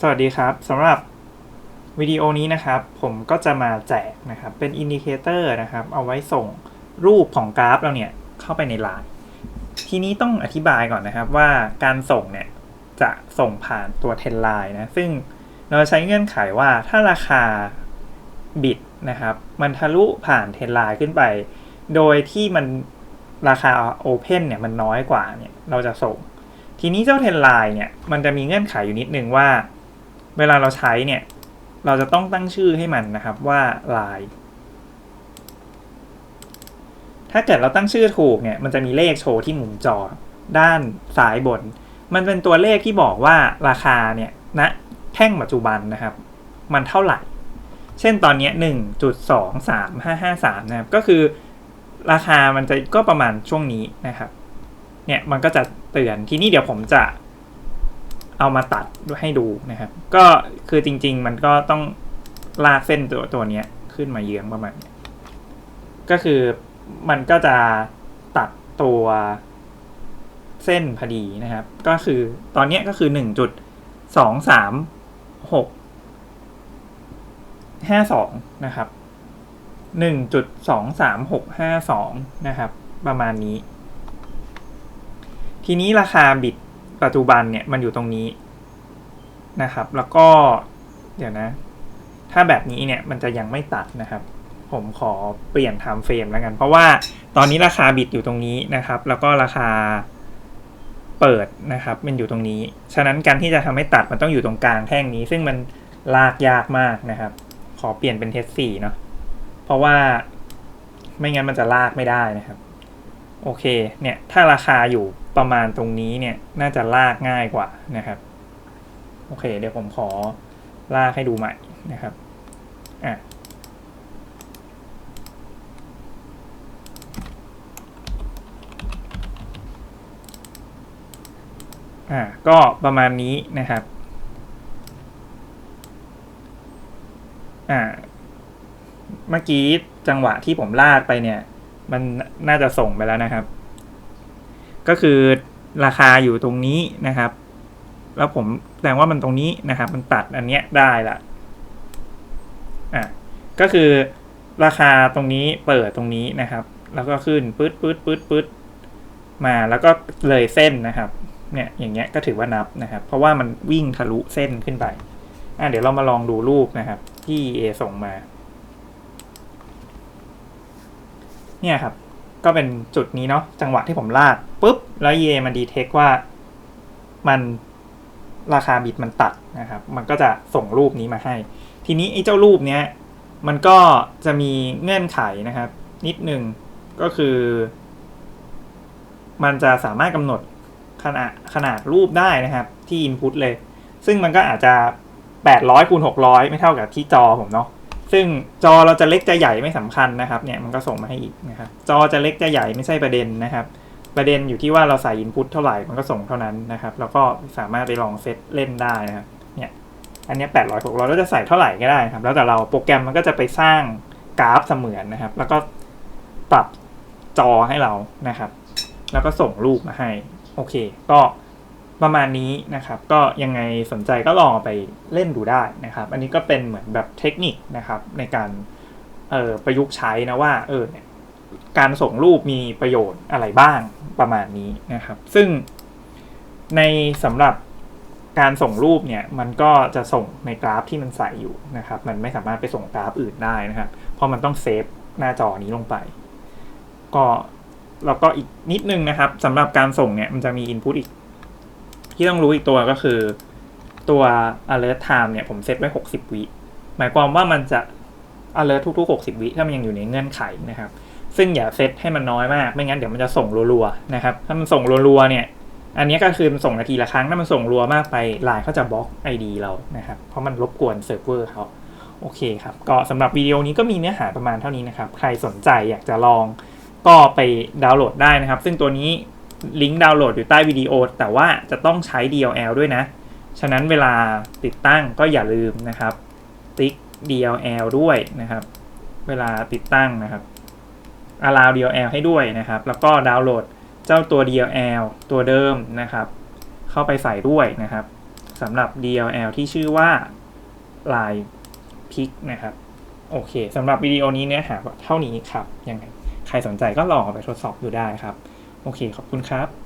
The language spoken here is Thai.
สวัสดีครับสำหรับวิดีโอนี้นะครับ ผมก็จะมาแจกนะครับ เป็นอินดิเคเตอร์นะครับ เอาไว้ส่งรูปของกราฟเราเนี่ย เข้าไปในไลน์ทีนี้ต้องอธิบายก่อนนะครับว่าการส่งเนี่ย จะส่งผ่านตัวเทนไลน์นะ ซึ่งเราใช้เงื่อนไขว่าถ้าราคาบิตนะครับ มันทะลุผ่านเทนไลน์ขึ้นไป โดยที่มันราคา Open เนี่ยมันน้อยกว่าเนี่ยเราจะส่ง ทีนี้เจ้าเทนไลน์เนี่ยมันจะมีเงื่อนไขอยู่นิดนึงว่า เวลาเราใช้เนี่ย เราจะต้องตั้งชื่อให้มันนะครับว่า line ถ้าเกิดเราตั้งชื่อถูกเนี่ย มันจะมีเลขโชว์ที่มุมจอ ด้านซ้ายบน มันเป็นตัวเลขที่บอกว่าราคาเนี่ยณนะแท่งปัจจุบันนะครับ มันเท่าไหร่ เช่นตอนนี้หนึ่งจุดสองสามห้าห้าสามนะครับ ก็คือราคามันจะก็ประมาณช่วงนี้นะครับ เนี่ยมันก็จะเตือน ทีนี้เดี๋ยวผมจะ เอามาตัดให้ดูนะครับ ก็คือจริง ๆ มันก็ต้องลากเส้นตัวตัวนี้ขึ้นมาเยื้องประมาณนี้ก็คือมันก็จะตัดตัวเส้นพอดีนะครับ ก็คือตอนนี้ก็คือหนึ่งจุดสองสามหกห้าสองนะครับหนึ่งจุดสองสามหกห้าสองนะครับ ประมาณนี้ ทีนี้ราคาบิต ปัจจุบันเนี่ยมันอยู่ตรงนี้นะครับ แล้วก็เดี๋ยวนะ ถ้าแบบนี้เนี่ยมันจะยังไม่ตัดนะครับ ผมขอเปลี่ยนไทม์เฟรมแล้วกัน เพราะว่าตอนนี้ราคาบิตอยู่ตรงนี้นะครับ แล้วก็ราคาเปิดนะครับมันอยู่ตรงนี้ ฉะนั้นการที่จะทำให้ตัดมันต้องอยู่ตรงกลางแท่งนี้ ซึ่งมันลากยากมากนะครับ ขอเปลี่ยนเป็นเทสสี่เนาะเพราะว่าไม่งั้นมันจะลากไม่ได้นะครับ โอเค เนี่ย ถ้าราคาอยู่ประมาณตรงนี้เนี่ย น่าจะลากง่ายกว่านะครับ โอเค เดี๋ยวผมขอลากให้ดูใหม่นะครับ อะ อ่าก็ประมาณนี้นะครับ อ่าเมื่อกี้จังหวะที่ผมลากไปเนี่ย มันน่าจะส่งไปแล้วนะครับ ก็คือราคาอยู่ตรงนี้นะครับ แล้วผมแสดงว่ามันตรงนี้นะครับ มันตัดอันเนี้ยได้ละอะก็คือราคาตรงนี้เปิดตรงนี้นะครับ แล้วก็ขึ้นปื๊ดปื๊ดปื๊ดปื๊ดมาแล้วก็เลยเส้นนะครับ เนี่ยอย่างเงี้ยก็ถือว่านับนะครับ เพราะว่ามันวิ่งทะลุเส้นขึ้นไปอะเดี๋ยวเรามาลองดูรูปนะครับ ที่เอส่งมา เนี่ยครับ ก็เป็นจุดนี้เนาะจังหวะที่ผมลากปุ๊บ แล้วเยมันดีเทคว่า มันราคาบิตมันตัดนะครับ มันก็จะส่งรูปนี้มาให้ ทีนี้ไอ้เจ้ารูปเนี้ยมันก็จะมีเงื่อนไขนะครับ นิดหนึ่งก็คือ มันจะสามารถกำหนดขนาดขนาดรูปได้นะครับ ที่ Input เลย ซึ่งมันก็อาจจะ 800คูณ600 ไม่เท่ากับที่จอผมเนาะ ซึ่งจอเราจะเล็กจะใหญ่ไม่สำคัญนะครับ เนี่ยมันก็ส่งมาให้อีกนะครับ จอจะเล็กจะใหญ่ไม่ใช่ประเด็นนะครับ ประเด็นอยู่ที่ว่าเราใส่ input เท่าไหร่มันก็ส่งเท่านั้นนะครับ แล้วก็สามารถไปลองเซตเล่นได้นะครับ เนี่ย อันนี้800 600เราจะใส่เท่าไหร่ก็ได้ครับ แล้วแต่เราโปรแกรมมันก็จะไปสร้างกราฟเสมือนนะครับ แล้วก็ปรับจอให้เรานะครับ แล้วก็ส่งรูปมาให้ โอเค ก็ ประมาณนี้นะครับ ก็ยังไงสนใจก็ลองไปเล่นดูได้นะครับ อันนี้ก็เป็นเหมือนแบบเทคนิคนะครับในการเออประยุกต์ใช้นะว่าเออการส่งรูปมีประโยชน์อะไรบ้างประมาณนี้นะครับ ซึ่งในสำหรับการส่งรูปเนี่ยมันก็จะส่งในกราฟที่มันใส่อยู่นะครับ มันไม่สามารถไปส่งกราฟอื่นได้นะครับ เพราะมันต้องเซฟหน้าจอนี้ลงไป ก็แล้วก็อีกนิดนึงนะครับสำหรับการส่งเนี่ยมันจะมี input อีก ที่ต้องรู้อีกตัวก็คือตัว alert time เนี่ยผมเซตไว้ 60 วิ หมายความว่ามันจะ alert ทุก ๆ 60 วิ ถ้ามันยังอยู่ในเงื่อนไขนะครับ ซึ่งอย่าเซตให้มันน้อยมาก ไม่งั้นเดี๋ยวมันจะส่งรัวๆนะครับ ถ้ามันส่งรัวๆเนี่ย อันนี้ก็คือมันส่งนาทีละครั้ง ถ้ามันส่งรัวมากไปไลน์เขาจะบล็อก ID เรา นะครับ เพราะมันรบกวนเซิร์ฟเวอร์เขาโอเคครับ ก็สำหรับวิดีโอนี้ก็มีเนื้อหาประมาณเท่านี้นะครับ ใครสนใจอยากจะลองก็ไปดาวน์โหลดได้นะครับ ซึ่งตัวนี้ ลิงก์ดาวน์โหลดอยู่ใต้วิดีโอ แต่ว่าจะต้องใช้ DLL ด้วยนะ ฉะนั้นเวลาติดตั้งก็อย่าลืมนะครับ ติ๊ก DLL ด้วยนะครับ เวลาติดตั้งนะครับ allow DLL ให้ด้วยนะครับ แล้วก็ดาวน์โหลดเจ้าตัว DLL ตัวเดิมนะครับ เข้าไปใส่ด้วยนะครับสำหรับ DLL ที่ชื่อว่า Line Pick นะครับ โอเคสำหรับวิดีโอนี้เนื้อหาเท่านี้ครับยังไงใครสนใจก็ลองไปทดสอบดูได้ครับ โอเค ขอบคุณครับ